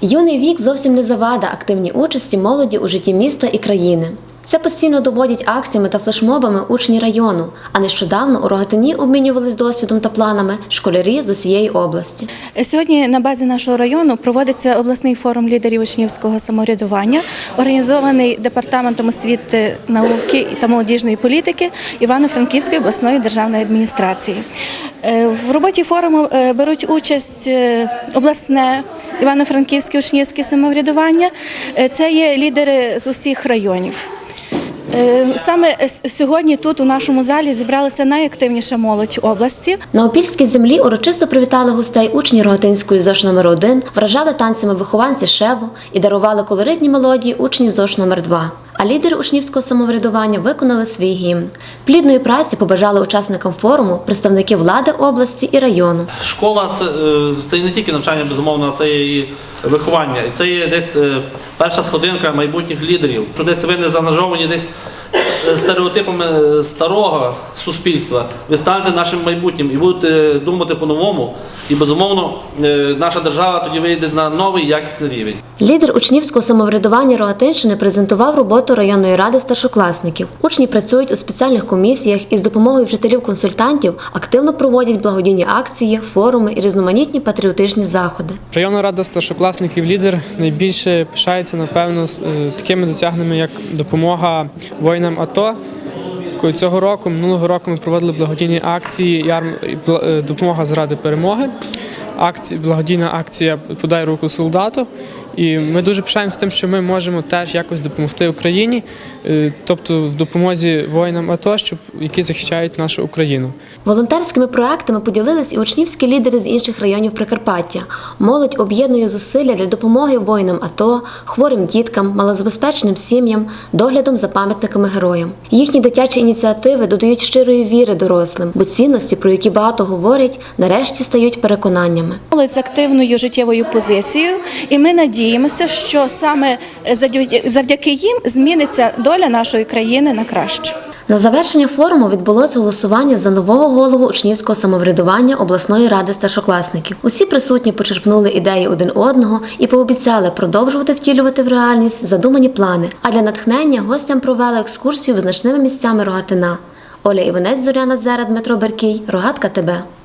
Юний вік зовсім не завада активній участі молоді у житті міста і країни. Це постійно доводять акціями та флешмобами учні району. А нещодавно у Рогатині обмінювались досвідом та планами школярі з усієї області. Сьогодні на базі нашого району проводиться обласний форум лідерів учнівського самоврядування, організований департаментом освіти, науки та молодіжної політики Івано-Франківської обласної державної адміністрації. Е, В роботі форуму е, беруть участь е, обласне Івано-Франківське учнівське самоврядування. Це є лідери з усіх районів. Е, Саме сьогодні тут у нашому залі зібралася найактивніша молодь області. На Опільській землі урочисто привітали гостей учні Рогатинської ЗОШ номер 1 вражали танцями вихованці Шеву і дарували колоритні мелодії учні ЗОШ номер 2 А лідери учнівського самоврядування виконали свій гімн. Плідної праці побажали учасникам форуму представники влади області і району. Школа це, е, це не тільки навчання, безумовно, це є і виховання. Це є десь е, перша сходинка майбутніх лідерів. Що десь ви не занажовані десь стереотипами старого суспільства. Ви станете нашим майбутнім і будете думати по-новому. І безумовно е, наша держава тоді вийде на новий якісний рівень. Лідер учнівського самоврядування Рогатинщини презентував роботу районної ради старшокласників. Учні працюють у спеціальних комісіях і з допомогою вчителів-консультантів активно проводять благодійні акції, форуми і різноманітні патріотичні заходи. Районна рада старшокласників лідер найбільше пишається, напевно, е, такими досягненнями, як допомога воїнам АТО. Ко- Цього року, минулого року ми проводили благодійні акції «Ярм- і бла- е, допомога заради перемоги. Акція, благодійна акція Подай руку солдату. І ми дуже пишаємося тим, що ми можемо теж якось допомогти Україні, е, тобто в допомозі воїнам АТО, щоб які захищають нашу Україну. Волонтерськими проектами поділились і учнівські лідери з інших районів Прикарпаття. Молодь об'єднує зусилля для допомоги воїнам АТО, хворим діткам, малозабезпеченим сім'ям, доглядом за пам'ятниками героям. Їхні дитячі ініціативи додають щирої віри дорослим, бо цінності, про які багато говорять, нарешті стають переконаннями. Молодь з активною життєвою позицією, і ми надіємося, що саме завдяки- завдяки їм зміниться доля нашої країни на краще. На завершення форуму відбулось голосування за нового голову учнівського самоврядування обласної ради старшокласників. Усі присутні почерпнули ідеї один одного і пообіцяли продовжувати втілювати в реальність задумані плани. А для натхнення гостям провели екскурсію визначними місцями Рогатина. Оля Іванець, Зоряна Зера, Дмитро Беркій, Рогатка ТБ.